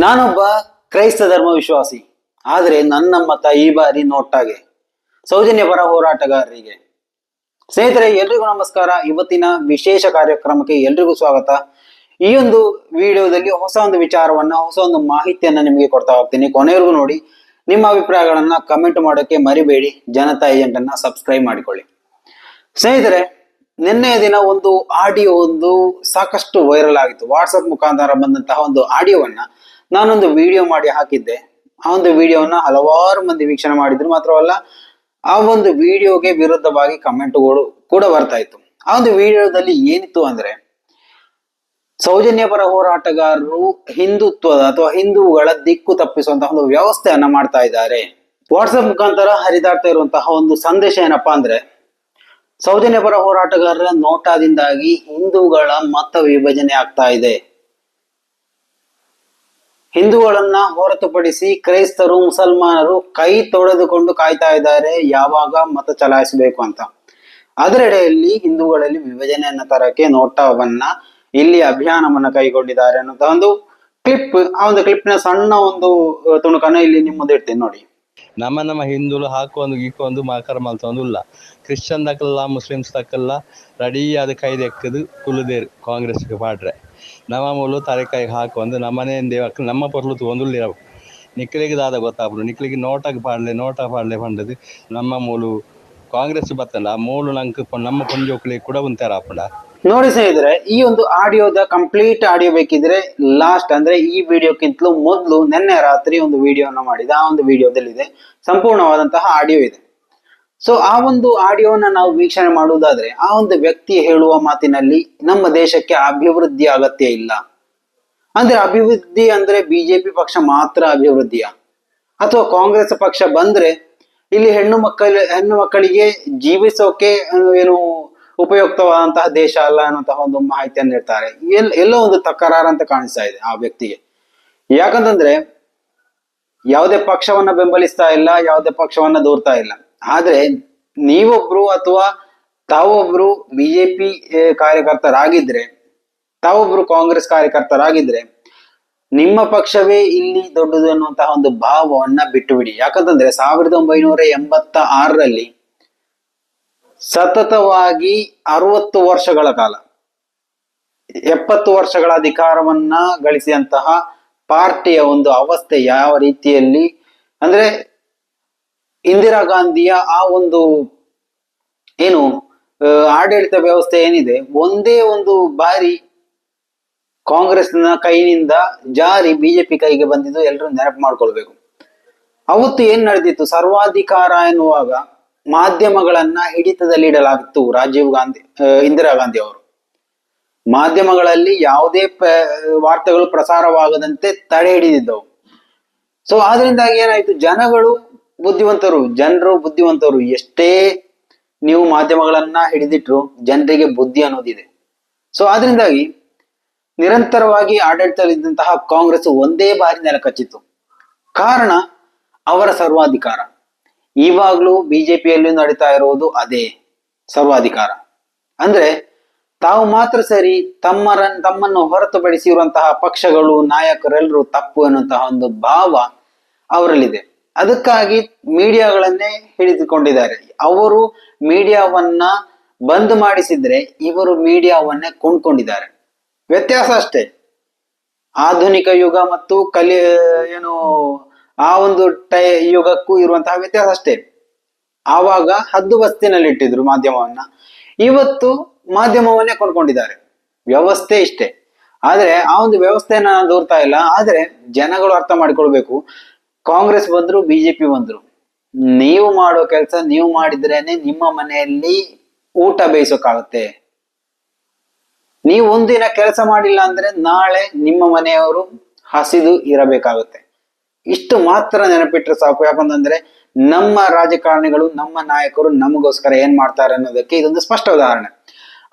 ನಾನೊಬ್ಬ ಕ್ರೈಸ್ತ ಧರ್ಮ ವಿಶ್ವಾಸಿ ಆದರೆ ನನ್ನ ಮತ ಈ ಬಾರಿ ನೋಟಾಗೆ ಸೌಜನ್ಯ ಪರ ಹೋರಾಟಗಾರರಿಗೆ. ಸ್ನೇಹಿತರೆ, ಎಲ್ರಿಗೂ ನಮಸ್ಕಾರ. ಇವತ್ತಿನ ವಿಶೇಷ ಕಾರ್ಯಕ್ರಮಕ್ಕೆ ಎಲ್ರಿಗೂ ಸ್ವಾಗತ. ಈ ಒಂದು ವಿಡಿಯೋದಲ್ಲಿ ಹೊಸ ಒಂದು ವಿಚಾರವನ್ನ, ಹೊಸ ಒಂದು ಮಾಹಿತಿಯನ್ನ ನಿಮಗೆ ಕೊಡ್ತಾ ಹೋಗ್ತೀನಿ. ಕೊನೆಯವರೆಗೂ ನೋಡಿ, ನಿಮ್ಮ ಅಭಿಪ್ರಾಯಗಳನ್ನ ಕಮೆಂಟ್ ಮಾಡೋಕೆ ಮರಿಬೇಡಿ. ಜನತಾ ಏಜೆಂಟ್ ಅನ್ನ ಸಬ್ಸ್ಕ್ರೈಬ್ ಮಾಡಿಕೊಳ್ಳಿ. ಸ್ನೇಹಿತರೆ ನಿನ್ನೆಯ ದಿನ ಒಂದು ಆಡಿಯೋ ಒಂದು ಸಾಕಷ್ಟು ವೈರಲ್ ಆಗಿತ್ತು. ವಾಟ್ಸಪ್ ಮುಖಾಂತರ ಬಂದಂತಹ ಒಂದು ಆಡಿಯೋವನ್ನ ನಾನೊಂದು ವಿಡಿಯೋ ಮಾಡಿ ಹಾಕಿದ್ದೆ. ಆ ಒಂದು ವಿಡಿಯೋವನ್ನ ಹಲವಾರು ಮಂದಿ ವೀಕ್ಷಣೆ ಮಾಡಿದ್ರು. ಮಾತ್ರವಲ್ಲ, ಆ ಒಂದು ವಿಡಿಯೋಗೆ ವಿರುದ್ಧವಾಗಿ ಕಮೆಂಟ್ಗಳು ಕೂಡ ಬರ್ತಾ ಇತ್ತು. ಆ ಒಂದು ವಿಡಿಯೋದಲ್ಲಿ ಏನಿತ್ತು ಅಂದ್ರೆ ಸೌಜನ್ಯ ಪರ ಹೋರಾಟಗಾರರು ಹಿಂದುತ್ವದ ಅಥವಾ ಹಿಂದೂಗಳ ದಿಕ್ಕು ತಪ್ಪಿಸುವಂತಹ ಒಂದು ವ್ಯವಸ್ಥೆಯನ್ನ ಮಾಡ್ತಾ ಇದ್ದಾರೆ. ವಾಟ್ಸಪ್ ಮುಖಾಂತರ ಹರಿದಾಡ್ತಾ ಇರುವಂತಹ ಒಂದು ಸಂದೇಶ ಏನಪ್ಪಾ ಅಂದ್ರೆ ಸೌಜನ್ಯ ಪರ ಹೋರಾಟಗಾರರ ನೋಟಾದಿಂದಾಗಿ ಹಿಂದೂಗಳ ಮತ ವಿಭಜನೆ ಆಗ್ತಾ ಇದೆ. ಹಿಂದೂಗಳನ್ನ ಹೊರತುಪಡಿಸಿ ಕ್ರೈಸ್ತರು, ಮುಸಲ್ಮಾನರು ಕೈ ತೊಳೆದುಕೊಂಡು ಕಾಯ್ತಾ ಇದ್ದಾರೆ, ಯಾವಾಗ ಮತ ಚಲಾಯಿಸಬೇಕು ಅಂತ. ಅದರೆಡೆಯಲ್ಲಿ ಹಿಂದೂಗಳಲ್ಲಿ ವಿಭಜನೆಯನ್ನ ತರಕ್ಕೆ ನೋಟವನ್ನ ಇಲ್ಲಿ ಅಭಿಯಾನವನ್ನ ಕೈಗೊಂಡಿದ್ದಾರೆ ಅನ್ನೋಂತ ಒಂದು ಕ್ಲಿಪ್, ಆ ಒಂದು ಕ್ಲಿಪ್ನ ಸಣ್ಣ ಒಂದು ತುಣುಕನ ತುಣುಕನ್ನ ಇಲ್ಲಿ ನಿಮ್ಮ ಮುಂದೆ ಇಡ್ತೀನಿ ನೋಡಿ. ನಮ್ಮ ನಮ್ಮ ಹಿಂದುಲು ಹಾಕೊಂದು, ಗೀಕೊಂದು, ಮಾಕರ ಮಲ್ತೊಂದು ಇಲ್ಲ ಕ್ರಿಶ್ಚನ್ ದಕ್ಕಲ್ಲ ಮುಸ್ಲಿಮ್ಸ್ ದಕ್ಕಲ್ಲ ರೆಡಿ ಆದ ಕೈದೆಕ್ಕದು ಕುಲದೇರ್ ಕುಲುದೇರು ಕಾಂಗ್ರೆಸ್ಗೆ ಪಾಡ್ರೆ. ನಮ್ಮ ಮೂಲು ತಲೆಕಾಯಿಗೆ ಹಾಕೊಂಡು ದೇವಕ್ಕೆ ನಮ್ಮ ಪರ್ಲು ತಗೊಂದುಲ್ಲಿರವು ನಿಕ್ಲಿಗೆ ದಾದ ಗೊತ್ತಾಗ್ಬಿಡು. ನಿಕ್ಲಿಗೆ ನೋಟಾಗಿ ಪಾಡ್ಲೆ ನೋಟ ಪಾಡಲೆ ಪಂಡದು ನಮ್ಮ ಮೂಲು ಕಾಂಗ್ರೆಸ್ ಬತ್ತಲ್ಲ, ಆ ಮೂಲು ನಂಕ ನಮ್ಮ ಪುಂಜೋಕ್ಲಿಗೆ ಕೂಡ ಉಂತಾರ ಆಪುಂಡ ನೋಡಿ ಸ್ನೇಹಿತರೆ, ಈ ಒಂದು ಆಡಿಯೋದ ಕಂಪ್ಲೀಟ್ ಆಡಿಯೋ ಬೇಕಿದ್ರೆ ಲಾಸ್ಟ್ ಅಂದ್ರೆ ಈ ವಿಡಿಯೋಕ್ಕಿಂತಲೂ ಮೊದಲು ನಿನ್ನೆ ರಾತ್ರಿ ಒಂದು ವಿಡಿಯೋನ ಮಾಡಿದ ಆ ಒಂದು ವಿಡಿಯೋದಲ್ಲಿದೆ. ಸಂಪೂರ್ಣವಾದಂತಹ ಆಡಿಯೋ ಇದೆ. ಸೊ ಆ ಒಂದು ಆಡಿಯೋನ ನಾವು ವೀಕ್ಷಣೆ ಮಾಡುವುದಾದ್ರೆ, ಆ ಒಂದು ವ್ಯಕ್ತಿ ಹೇಳುವ ಮಾತಿನಲ್ಲಿ ನಮ್ಮ ದೇಶಕ್ಕೆ ಅಭಿವೃದ್ಧಿ ಅಗತ್ಯ ಇಲ್ಲ. ಅಂದ್ರೆ ಅಭಿವೃದ್ಧಿ ಅಂದ್ರೆ ಬಿಜೆಪಿ ಪಕ್ಷ ಮಾತ್ರ ಅಭಿವೃದ್ಧಿಯ. ಅಥವಾ ಕಾಂಗ್ರೆಸ್ ಪಕ್ಷ ಬಂದ್ರೆ, ಇಲ್ಲಿ ಹೆಣ್ಣು ಮಕ್ಕಳ, ಹೆಣ್ಣು ಮಕ್ಕಳಿಗೆ ಜೀವಿಸೋಕೆ ಏನು ಉಪಯುಕ್ತವಾದಂತಹ ದೇಶ ಅಲ್ಲ ಅನ್ನುವಂತಹ ಒಂದು ಮಾಹಿತಿಯನ್ನು ನೀಡ್ತಾರೆ. ಎಲ್, ಎಲ್ಲೋ ಒಂದು ತಕರಾರ ಅಂತ ಕಾಣಿಸ್ತಾ ಇದೆ ಆ ವ್ಯಕ್ತಿಗೆ. ಯಾಕಂತಂದ್ರೆ, ಯಾವುದೇ ಪಕ್ಷವನ್ನ ಬೆಂಬಲಿಸ್ತಾ ಇಲ್ಲ, ಯಾವುದೇ ಪಕ್ಷವನ್ನ ದೂರ್ತಾ ಇಲ್ಲ. ಆದ್ರೆ ನೀವೊಬ್ರು ಅಥವಾ ತಾವೊಬ್ರು ಬಿಜೆಪಿ ಕಾರ್ಯಕರ್ತರಾಗಿದ್ರೆ, ತಾವೊಬ್ರು ಕಾಂಗ್ರೆಸ್ ಕಾರ್ಯಕರ್ತರಾಗಿದ್ರೆ, ನಿಮ್ಮ ಪಕ್ಷವೇ ಇಲ್ಲಿ ದೊಡ್ಡದು ಅನ್ನುವಂತಹ ಒಂದು ಭಾವವನ್ನ ಬಿಟ್ಟು ಬಿಡಿ ಯಾಕಂತಂದ್ರೆ ಸಾವಿರದ ಒಂಬೈನೂರ ಎಂಬತ್ತ ಆರರಲ್ಲಿ ಸತತವಾಗಿ ಅರವತ್ತು ವರ್ಷಗಳ ಕಾಲ, ಎಪ್ಪತ್ತು ವರ್ಷಗಳ ಅಧಿಕಾರವನ್ನ ಗಳಿಸಿದಂತಹ ಪಾರ್ಟಿಯ ಒಂದು ಅವಸ್ಥೆ ಯಾವ ರೀತಿಯಲ್ಲಿ, ಅಂದ್ರೆ ಇಂದಿರಾ ಗಾಂಧಿಯ ಆ ಒಂದು, ಏನು ಆಡಳಿತ ವ್ಯವಸ್ಥೆ ಏನಿದೆ, ಒಂದೇ ಒಂದು ಬಾರಿ ಕಾಂಗ್ರೆಸ್ನ ಕೈನಿಂದ ಜಾರಿ ಬಿಜೆಪಿ ಕೈಗೆ ಬಂದಿದ್ದು ಎಲ್ಲರೂ ನೆನಪು ಮಾಡ್ಕೊಳ್ಬೇಕು. ಅವತ್ತು ಏನ್ ನಡೆದಿತ್ತು? ಸರ್ವಾಧಿಕಾರ ಎನ್ನುವಾಗ ಮಾಧ್ಯಮಗಳನ್ನ ಹಿಡಿತದಲ್ಲಿ ಇಡಲಾಗಿತ್ತು ರಾಜೀವ್ ಗಾಂಧಿ ಇಂದಿರಾ ಗಾಂಧಿ ಅವರು. ಮಾಧ್ಯಮಗಳಲ್ಲಿ ಯಾವುದೇ ವಾರ್ತೆಗಳು ಪ್ರಸಾರವಾಗದಂತೆ ತಡೆ ಹಿಡಿದಿದ್ದವು. ಸೊ ಆದ್ರಿಂದಾಗಿ ಏನಾಯ್ತು? ಜನಗಳು ಬುದ್ಧಿವಂತರು, ಜನರು ಬುದ್ಧಿವಂತರು, ಎಷ್ಟೇ ನೀವು ಮಾಧ್ಯಮಗಳನ್ನ ಹಿಡಿದಿಟ್ರು ಜನರಿಗೆ ಬುದ್ಧಿ ಅನ್ನೋದಿದೆ. ಸೊ ಆದ್ರಿಂದಾಗಿ ನಿರಂತರವಾಗಿ ಆಡಳಿತದಲ್ಲಿದ್ದಂತಹ ಕಾಂಗ್ರೆಸ್ ಒಂದೇ ಬಾರಿ ನೆಲ ಕಚ್ಚಿತ್ತು. ಕಾರಣ ಅವರ ಸರ್ವಾಧಿಕಾರ. ಇವಾಗ್ಲೂ ಬಿಜೆಪಿಯಲ್ಲೂ ನಡೀತಾ ಇರುವುದು ಅದೇ ಸರ್ವಾಧಿಕಾರ. ಅಂದ್ರೆ ತಾವು ಮಾತ್ರ ಸರಿ ತಮ್ಮರ, ತಮ್ಮನ್ನು ಹೊರತುಪಡಿಸಿರುವಂತಹ ಪಕ್ಷಗಳು, ನಾಯಕರೆಲ್ಲರೂ ತಪ್ಪು ಅನ್ನುವಂತಹ ಒಂದು ಭಾವ ಅವರಲ್ಲಿದೆ. ಅದಕ್ಕಾಗಿ ಮೀಡಿಯಾಗಳನ್ನೇ ಹಿಡಿದುಕೊಂಡಿದ್ದಾರೆ. ಅವರು ಮೀಡಿಯಾವನ್ನ ಬಂದ್ ಮಾಡಿಸಿದ್ರೆ ಇವರು ಮೀಡಿಯಾವನ್ನೇ ಕೊಂಡ್ಕೊಂಡಿದ್ದಾರೆ. ವ್ಯತ್ಯಾಸ ಅಷ್ಟೇ. ಆಧುನಿಕ ಯುಗ ಮತ್ತು ಕಲಿ, ಏನು, ಆ ಒಂದು ಟೈ, ಯುಗಕ್ಕೂ ಇರುವಂತಹ ವ್ಯತ್ಯಾಸ ಅಷ್ಟೇ. ಆವಾಗ ಹದ್ದು ಬಸ್ತಿನಲ್ಲಿ ಇಟ್ಟಿದ್ರು ಮಾಧ್ಯಮವನ್ನ. ಇವತ್ತು ಮಾಧ್ಯಮವನ್ನೇ ಕೊಂಡ್ಕೊಂಡಿದ್ದಾರೆ. ವ್ಯವಸ್ಥೆ ಇಷ್ಟೇ. ಆದ್ರೆ ಆ ಒಂದು ವ್ಯವಸ್ಥೆಯನ್ನ ದೂರ್ತಾ ಇಲ್ಲ. ಆದ್ರೆ ಜನಗಳು ಅರ್ಥ ಮಾಡ್ಕೊಳ್ಬೇಕು. ಕಾಂಗ್ರೆಸ್ ಬಂದ್ರು, ಬಿಜೆಪಿ ಬಂದ್ರು. ನೀವು ಮಾಡೋ ಕೆಲಸ ನೀವು ಮಾಡಿದ್ರೇನೆ ನಿಮ್ಮ ಮನೆಯಲ್ಲಿ ಊಟ ಬೇಯಿಸೋಕಾಗುತ್ತೆ. ನೀವು ಒಂದಿನ ಕೆಲಸ ಮಾಡಿಲ್ಲ ಅಂದ್ರೆ ನಾಳೆ ನಿಮ್ಮ ಮನೆಯವರು ಹಸಿದು ಇರಬೇಕಾಗುತ್ತೆ. ಇಷ್ಟು ಮಾತ್ರ ನೆನಪಿಟ್ರೆ ಸಾಕು. ಯಾಕಂತಂದ್ರೆ ನಮ್ಮ ರಾಜಕಾರಣಿಗಳು, ನಮ್ಮ ನಾಯಕರು ನಮಗೋಸ್ಕರ ಏನ್ ಮಾಡ್ತಾರೆ ಅನ್ನೋದಕ್ಕೆ ಇದೊಂದು ಸ್ಪಷ್ಟ ಉದಾಹರಣೆ.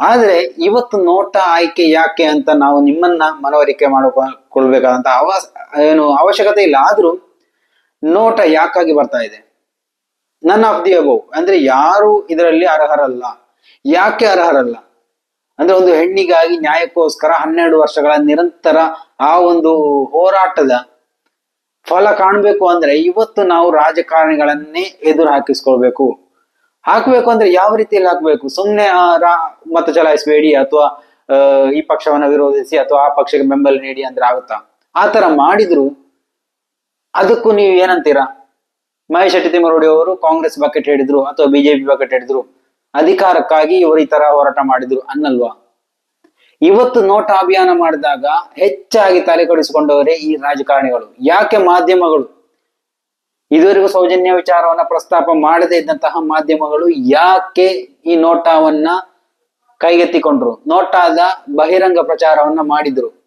ಆದ್ರೆ ಇವತ್ತು ನೋಟ ಆಯ್ಕೆ ಯಾಕೆ ಅಂತ ನಾವು ನಿಮ್ಮನ್ನ ಮನವರಿಕೆ ಮಾಡಿಕೊಳ್ಬೇಕಾದಂತ ಅವ ಏನು ಅವಶ್ಯಕತೆ ಇಲ್ಲ. ಆದ್ರೂ ನೋಟ ಯಾಕಾಗಿ ಬರ್ತಾ ಇದೆ? ನನ್ನ ಆಫ್ ದಿ ಅಂದ್ರೆ ಯಾರು ಇದರಲ್ಲಿ ಅರ್ಹರಲ್ಲ. ಯಾಕೆ ಅರ್ಹರಲ್ಲ? ಅಂದ್ರೆ ಒಂದು ಹೆಣ್ಣಿಗಾಗಿ ನ್ಯಾಯಕ್ಕೋಸ್ಕರ ಹನ್ನೆರಡು ವರ್ಷಗಳ ನಿರಂತರ ಆ ಒಂದು ಹೋರಾಟದ ಫಲ ಕಾಣಬೇಕು ಅಂದ್ರೆ ಇವತ್ತು ನಾವು ರಾಜಕಾರಣಿಗಳನ್ನೇ ಎದುರು ಹಾಕಿಸ್ಕೊಳ್ಬೇಕು. ಹಾಕ್ಬೇಕು ಅಂದ್ರೆ ಯಾವ ರೀತಿಯಲ್ಲಿ ಹಾಕ್ಬೇಕು? ಸುಮ್ಮನೆ ಮತ ಚಲಾಯಿಸಬೇಡಿ ಅಥವಾ ಈ ಪಕ್ಷವನ್ನ ವಿರೋಧಿಸಿ ಅಥವಾ ಆ ಪಕ್ಷಕ್ಕೆ ಬೆಂಬಲ ನೀಡಿ ಅಂದ್ರೆ ಆಗುತ್ತಾ? ಆತರ ತರ ಮಾಡಿದ್ರು ಅದಕ್ಕೂ ನೀವು ಏನಂತೀರಾ? ಮಹೇಶ್ ಶೆಟ್ಟಿ ಅವರು ಕಾಂಗ್ರೆಸ್ ಬಕೆಟ್ ಹಿಡಿದ್ರು ಅಥವಾ ಬಿಜೆಪಿ ಬಕೆಟ್ ಹಿಡಿದ್ರು ಅಧಿಕಾರಕ್ಕಾಗಿ ಇವರು ಈ ತರ ಹೋರಾಟ ಮಾಡಿದ್ರು ಅನ್ನಲ್ವಾ? ಇವತ್ತು ನೋಟ ಅಭಿಯಾನ ಮಾಡಿದಾಗ ಹೆಚ್ಚಾಗಿ ತಲೆಕಡಿಸಿಕೊಂಡವರೇ ಈ ರಾಜಕಾರಣಿಗಳು. ಯಾಕೆ ಮಾಧ್ಯಮಗಳು? ಇದುವರೆಗೂ ಸೌಜನ್ಯ ವಿಚಾರವನ್ನ ಪ್ರಸ್ತಾಪ ಮಾಡದೇ ಇದ್ದಂತಹ ಮಾಧ್ಯಮಗಳು ಯಾಕೆ ಈ ನೋಟಾವನ್ನ ಕೈಗೆತ್ತಿಕೊಂಡ್ರು? ನೋಟಾದ ಬಹಿರಂಗ ಪ್ರಚಾರವನ್ನ ಮಾಡಿದ್ರು.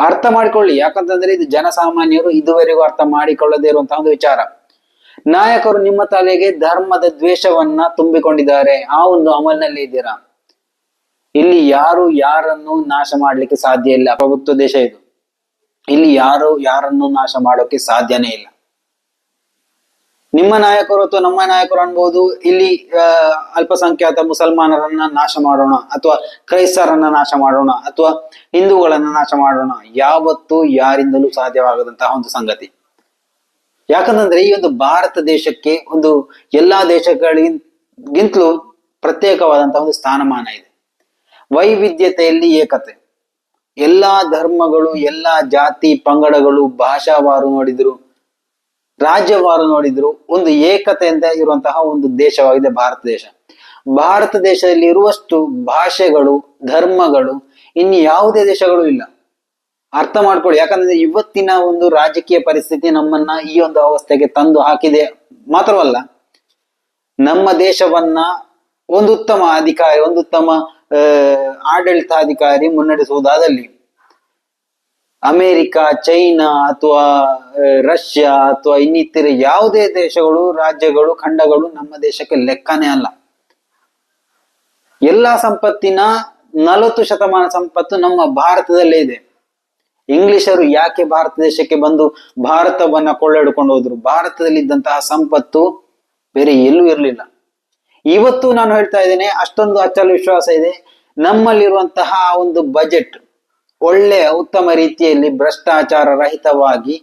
ಅರ್ಥ ಮಾಡಿಕೊಳ್ಳಿ. ಯಾಕಂತಂದ್ರೆ ಇದು ಜನಸಾಮಾನ್ಯರು ಇದುವರೆಗೂ ಅರ್ಥ ಮಾಡಿಕೊಳ್ಳದೇ ಇರುವಂತಹ ಒಂದು ವಿಚಾರ. ನಾಯಕರು ನಿಮ್ಮ ತಲೆಗೆ ಧರ್ಮದ ದ್ವೇಷವನ್ನ ತುಂಬಿಕೊಂಡಿದ್ದಾರೆ. ಆ ಒಂದು ಅಮಲ್ನಲ್ಲಿ ಇದ್ದೀರಾ? ಇಲ್ಲಿ ಯಾರು ಯಾರನ್ನು ನಾಶ ಮಾಡ್ಲಿಕ್ಕೆ ಸಾಧ್ಯ ಇಲ್ಲ. ಪ್ರಭುತ್ವ ದೇಶ ಇದು. ಇಲ್ಲಿ ಯಾರು ಯಾರನ್ನು ನಾಶ ಮಾಡೋಕೆ ಸಾಧ್ಯನೇ ಇಲ್ಲ. ನಿಮ್ಮ ನಾಯಕರು ಅಥವಾ ನಮ್ಮ ನಾಯಕರು ಅನ್ಬೋದು, ಇಲ್ಲಿ ಅಲ್ಪಸಂಖ್ಯಾತ ಮುಸಲ್ಮಾನರನ್ನ ನಾಶ ಮಾಡೋಣ, ಅಥವಾ ಕ್ರೈಸ್ತರನ್ನ ನಾಶ ಮಾಡೋಣ, ಅಥವಾ ಹಿಂದೂಗಳನ್ನ ನಾಶ ಮಾಡೋಣ, ಯಾವತ್ತೂ ಯಾರಿಂದಲೂ ಸಾಧ್ಯವಾಗದಂತಹ ಒಂದು ಸಂಗತಿ. ಯಾಕಂತಂದ್ರೆ ಈ ಒಂದು ಭಾರತ ದೇಶಕ್ಕೆ ಒಂದು ಎಲ್ಲಾ ದೇಶಗಳಿಗಿಂತಲೂ ಪ್ರತ್ಯೇಕವಾದಂತಹ ಒಂದು ಸ್ಥಾನಮಾನ ಇದೆ. ವೈವಿಧ್ಯತೆಯಲ್ಲಿ ಏಕತೆ. ಎಲ್ಲಾ ಧರ್ಮಗಳು, ಎಲ್ಲಾ ಜಾತಿ, ಪಂಗಡಗಳು, ಭಾಷಾವಾರು ನೋಡಿದ್ರು ರಾಜ್ಯವಾರು ನೋಡಿದ್ರು ಒಂದು ಏಕತೆಯಿಂದ ಇರುವಂತಹ ಒಂದು ದೇಶವಾಗಿದೆ ಭಾರತ ದೇಶ. ಭಾರತ ದೇಶದಲ್ಲಿ ಇರುವಷ್ಟು ಭಾಷೆಗಳು, ಧರ್ಮಗಳು ಇನ್ನು ಯಾವುದೇ ದೇಶಗಳು ಇಲ್ಲ. ಅರ್ಥ ಮಾಡ್ಕೊಳ್ಳಿ, ಯಾಕಂದ್ರೆ ಇವತ್ತಿನ ಒಂದು ರಾಜಕೀಯ ಪರಿಸ್ಥಿತಿ ನಮ್ಮನ್ನ ಈ ಒಂದು ಅವಸ್ಥೆಗೆ ತಂದು ಹಾಕಿದೆ. ಮಾತ್ರವಲ್ಲ, ನಮ್ಮ ದೇಶವನ್ನ ಒಂದು ಉತ್ತಮ ಅಧಿಕಾರಿ, ಒಂದು ಉತ್ತಮ ಆಡಳಿತಾಧಿಕಾರಿ ಮುನ್ನಡೆಸುವುದಾದಲ್ಲಿ ಅಮೆರಿಕ, ಚೈನಾ ಅಥವಾ ರಷ್ಯಾ ಅಥವಾ ಇನ್ನಿತರ ಯಾವುದೇ ದೇಶಗಳು, ರಾಜ್ಯಗಳು, ಖಂಡಗಳು ನಮ್ಮ ದೇಶಕ್ಕೆ ಲೆಕ್ಕನೇ ಅಲ್ಲ. ಎಲ್ಲಾ ಸಂಪತ್ತಿನ ನಲವತ್ತು ಶತಮಾನ ಸಂಪತ್ತು ನಮ್ಮ ಭಾರತದಲ್ಲೇ ಇದೆ. ಇಂಗ್ಲಿಷರು ಯಾಕೆ ಭಾರತ ದೇಶಕ್ಕೆ ಬಂದು ಭಾರತವನ್ನ ಕೊಳ್ಳೆಡ್ಕೊಂಡು ಹೋದ್ರು? ಭಾರತದಲ್ಲಿ ಇದ್ದಂತಹ ಸಂಪತ್ತು ಬೇರೆ ಎಲ್ಲೂ ಇರಲಿಲ್ಲ. ಇವತ್ತು ನಾನು ಹೇಳ್ತಾ ಇದ್ದೇನೆ, ಅಷ್ಟೊಂದು ಅಚಲ ವಿಶ್ವಾಸ ಇದೆ. ನಮ್ಮಲ್ಲಿರುವಂತಹ ಒಂದು ಬಜೆಟ್ ಒಳ್ಳೆಯ ಉತ್ತಮ ರೀತಿಯಲ್ಲಿ ಭ್ರಷ್ಟಾಚಾರ ರಹಿತವಾಗಿ,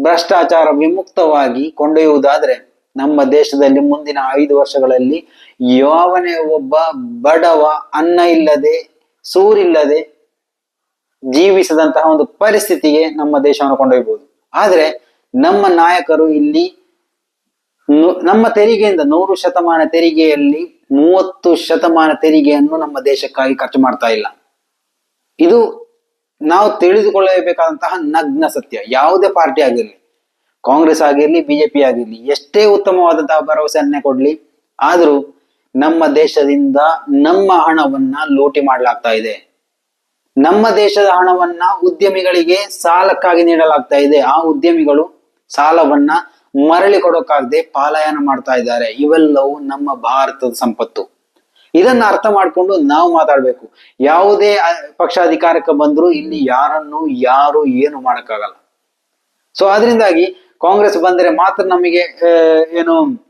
ಭ್ರಷ್ಟಾಚಾರ ವಿಮುಕ್ತವಾಗಿ ಕೊಂಡೊಯ್ಯುವುದಾದ್ರೆ ನಮ್ಮ ದೇಶದಲ್ಲಿ ಮುಂದಿನ ಐದು ವರ್ಷಗಳಲ್ಲಿ ಯಾವನೇ ಒಬ್ಬ ಬಡವ, ಅನ್ನ ಇಲ್ಲದೆ, ಸೂರಿಲ್ಲದೆ ಜೀವಿಸದಂತಹ ಒಂದು ಪರಿಸ್ಥಿತಿಗೆ ನಮ್ಮ ದೇಶವನ್ನು ಕೊಂಡೊಯ್ಯಬಹುದು. ಆದ್ರೆ ನಮ್ಮ ನಾಯಕರು ಇಲ್ಲಿ ನಮ್ಮ ತೆರಿಗೆಯಿಂದ ನೂರು ಶತಮಾನ ತೆರಿಗೆಯಲ್ಲಿ ಮೂವತ್ತು ಶತಮಾನ ತೆರಿಗೆಯನ್ನು ನಮ್ಮ ದೇಶಕ್ಕಾಗಿ ಖರ್ಚು ಮಾಡ್ತಾ ಇಲ್ಲ. ಇದು ನಾವು ತಿಳಿದುಕೊಳ್ಳಬೇಕಾದಂತಹ ನಗ್ನ ಸತ್ಯ. ಯಾವುದೇ ಪಾರ್ಟಿ ಆಗಿರಲಿ, ಕಾಂಗ್ರೆಸ್ ಆಗಿರ್ಲಿ, ಬಿಜೆಪಿ ಆಗಿರ್ಲಿ, ಎಷ್ಟೇ ಉತ್ತಮವಾದಂತಹ ಭರವಸೆಯನ್ನೇ ಕೊಡ್ಲಿ, ಆದ್ರೂ ನಮ್ಮ ದೇಶದಿಂದ ನಮ್ಮ ಹಣವನ್ನ ಲೂಟಿ ಮಾಡಲಾಗ್ತಾ ಇದೆ. ನಮ್ಮ ದೇಶದ ಹಣವನ್ನ ಉದ್ಯಮಿಗಳಿಗೆ ಸಾಲಕ್ಕಾಗಿ ನೀಡಲಾಗ್ತಾ ಇದೆ. ಆ ಉದ್ಯಮಿಗಳು ಸಾಲವನ್ನ ಮರಳಿ ಕೊಡೋಕ್ಕಾಗದೆ ಪಾಲಾಯನ ಮಾಡ್ತಾ ಇದ್ದಾರೆ. ಇವೆಲ್ಲವೂ ನಮ್ಮ ಭಾರತದ ಸಂಪತ್ತು. ಇದನ್ನ ಅರ್ಥ ಮಾಡ್ಕೊಂಡು ನಾವು ಮಾತಾಡ್ಬೇಕು. ಯಾವುದೇ ಪಕ್ಷ ಅಧಿಕಾರಕ್ಕೆ ಬಂದ್ರು ಇಲ್ಲಿ ಯಾರನ್ನು, ಯಾರು, ಏನು ಮಾಡಕ್ಕಾಗಲ್ಲ. ಸೊ ಅದರಿಂದಾಗಿ ಕಾಂಗ್ರೆಸ್ ಬಂದರೆ ಮಾತ್ರ ನಮಗೆ ಏನು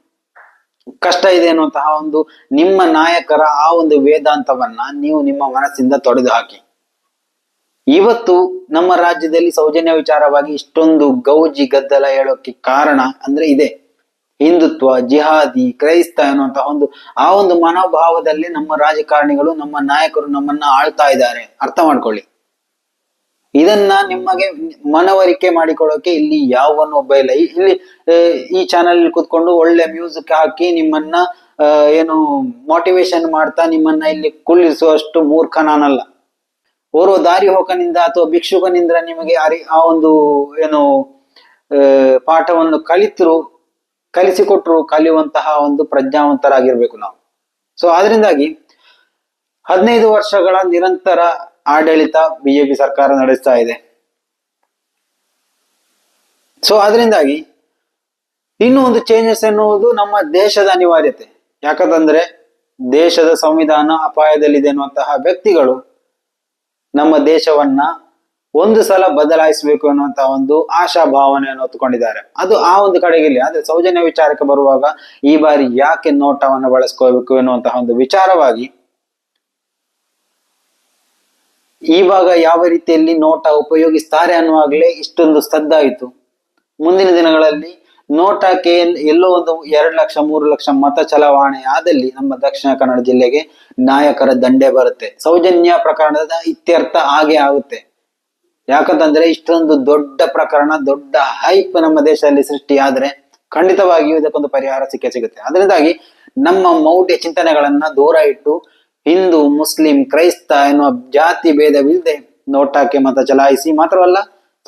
ಕಷ್ಟ ಇದೆ ಅನ್ನುವಂತಹ ಒಂದು ನಿಮ್ಮ ನಾಯಕರ ಆ ಒಂದು ವೇದಾಂತವನ್ನ ನೀವು ನಿಮ್ಮ ಮನಸ್ಸಿಂದ ತೊಡೆದು ಹಾಕಿ. ಇವತ್ತು ನಮ್ಮ ರಾಜ್ಯದಲ್ಲಿ ಸೌಜನ್ಯ ವಿಚಾರವಾಗಿ ಇಷ್ಟೊಂದು ಗೌಜಿ ಗದ್ದಲ ಹೇಳೋಕೆ ಕಾರಣ ಅಂದ್ರೆ ಇದೆ. ಹಿಂದುತ್ವ, ಜಿಹಾದಿ, ಕ್ರೈಸ್ತ ಅನ್ನುವಂತಹ ಒಂದು, ಆ ಒಂದು ಮನೋಭಾವದಲ್ಲಿ ನಮ್ಮ ರಾಜಕಾರಣಿಗಳು, ನಮ್ಮ ನಾಯಕರು ನಮ್ಮನ್ನ ಆಳ್ತಾ ಇದ್ದಾರೆ. ಅರ್ಥ ಮಾಡ್ಕೊಳ್ಳಿ. ಇದನ್ನ ನಿಮಗೆ ಮನವರಿಕೆ ಮಾಡಿಕೊಳ್ಳೋಕೆ ಇಲ್ಲಿ ಯಾವನು ಒಬ್ಬ ಇಲ್ಲ. ಇಲ್ಲಿ ಈ ಚಾನಲ್ ಕೂತ್ಕೊಂಡು ಒಳ್ಳೆ ಮ್ಯೂಸಿಕ್ ಹಾಕಿ ನಿಮ್ಮನ್ನ ಏನು ಮೋಟಿವೇಶನ್ ಮಾಡ್ತಾ ನಿಮ್ಮನ್ನ ಇಲ್ಲಿ ಕುಳ್ಳಿಸುವಷ್ಟು ಮೂರ್ಖ ನಾನಲ್ಲ ಓರ್ವ ದಾರಿ ಹೋಕನಿಂದ ಅಥವಾ ಭಿಕ್ಷುಕನಿಂದ ನಿಮಗೆ ಆ ಒಂದು, ಏನು ಪಾಠವನ್ನು ಕಲಿತರು ಕಲಿಸಿಕೊಟ್ರು, ಕಲಿಯುವಂತಹ ಒಂದು ಪ್ರಜ್ಞಾವಂತರಾಗಿರ್ಬೇಕು ನಾವು. ಸೊ ಅದರಿಂದಾಗಿ ಹದಿನೈದು ವರ್ಷಗಳ ನಿರಂತರ ಆಡಳಿತ ಬಿಜೆಪಿ ಸರ್ಕಾರ ನಡೆಸ್ತಾ ಇದೆ. ಸೊ ಅದರಿಂದಾಗಿ ಇನ್ನೂ ಒಂದು ಚೇಂಜಸ್ ಎನ್ನುವುದು ನಮ್ಮ ದೇಶದ ಅನಿವಾರ್ಯತೆ. ಯಾಕಂತಂದ್ರೆ ದೇಶದ ಸಂವಿಧಾನ ಅಪಾಯದಲ್ಲಿದೆ ಅನ್ನುವಂತಹ ವ್ಯಕ್ತಿಗಳು ನಮ್ಮ ದೇಶವನ್ನ ಒಂದು ಸಲ ಬದಲಾಯಿಸಬೇಕು ಅನ್ನುವಂತ ಒಂದು ಆಶಾ ಭಾವನೆಯನ್ನು ಹೊತ್ತುಕೊಂಡಿದ್ದಾರೆ. ಅದು ಆ ಒಂದು ಕಡೆಗಿಲ್ಲ, ಆದ್ರೆ ಸೌಜನ್ಯ ವಿಚಾರಕ್ಕೆ ಬರುವಾಗ ಈ ಬಾರಿ ಯಾಕೆ ನೋಟವನ್ನು ಬಳಸ್ಕೋಬೇಕು ಎನ್ನುವಂತಹ ಒಂದು ವಿಚಾರವಾಗಿ ಈವಾಗ ಯಾವ ರೀತಿಯಲ್ಲಿ ನೋಟ ಉಪಯೋಗಿಸ್ತಾರೆ ಅನ್ನುವಾಗಲೇ ಇಷ್ಟೊಂದು ಸ್ತದ್ದಾಯಿತು ಮುಂದಿನ ದಿನಗಳಲ್ಲಿ ನೋಟಕ್ಕೆ ಎಲ್ಲೋ ಒಂದು ಎರಡು ಲಕ್ಷ, ಮೂರು ಲಕ್ಷ ಮತ ಚಲಾವಣೆ ಆದಲ್ಲಿ ನಮ್ಮ ದಕ್ಷಿಣ ಕನ್ನಡ ಜಿಲ್ಲೆಗೆ ನಾಯಕರ ದಂಡೆ ಬರುತ್ತೆ. ಸೌಜನ್ಯ ಪ್ರಕರಣದ ಇತ್ಯರ್ಥ ಹಾಗೆ ಆಗುತ್ತೆ. ಯಾಕಂತಂದ್ರೆ ಇಷ್ಟೊಂದು ದೊಡ್ಡ ಪ್ರಕರಣ, ದೊಡ್ಡ ಹೈಪ್ ನಮ್ಮ ದೇಶದಲ್ಲಿ ಸೃಷ್ಟಿ ಆದ್ರೆ ಖಂಡಿತವಾಗಿಯೂ ಇದಕ್ಕೊಂದು ಪರಿಹಾರ ಸಿಕ್ಕೇ ಸಿಗುತ್ತೆ. ಅದರಿಂದಾಗಿ ನಮ್ಮ ಮೌಢ್ಯ ಚಿಂತನೆಗಳನ್ನ ದೂರ ಇಟ್ಟು ಹಿಂದೂ, ಮುಸ್ಲಿಂ, ಕ್ರೈಸ್ತ ಎನ್ನುವ ಜಾತಿ ಭೇದವಿಲ್ಲದೆ ನೋಟಕ್ಕೆ ಮತ ಚಲಾಯಿಸಿ ಮಾತ್ರವಲ್ಲ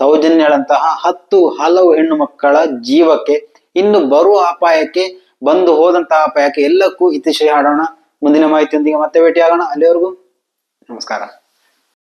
ಸೌಜನ್ಯಗಳಂತಹ ಹತ್ತು ಹಲವು ಹೆಣ್ಣು ಮಕ್ಕಳ ಜೀವಕ್ಕೆ, ಇನ್ನು ಬರುವ ಅಪಾಯಕ್ಕೆ, ಬಂದು ಹೋದಂತಹ ಅಪಾಯಕ್ಕೆ ಎಲ್ಲಕ್ಕೂ ಇತಿಶ್ರೀ ಹಾಡೋಣ. ಮುಂದಿನ ಮಾಹಿತಿಯೊಂದಿಗೆ ಮತ್ತೆ ಭೇಟಿಯಾಗೋಣ. ಅಲ್ಲಿವರೆಗೂ ನಮಸ್ಕಾರ.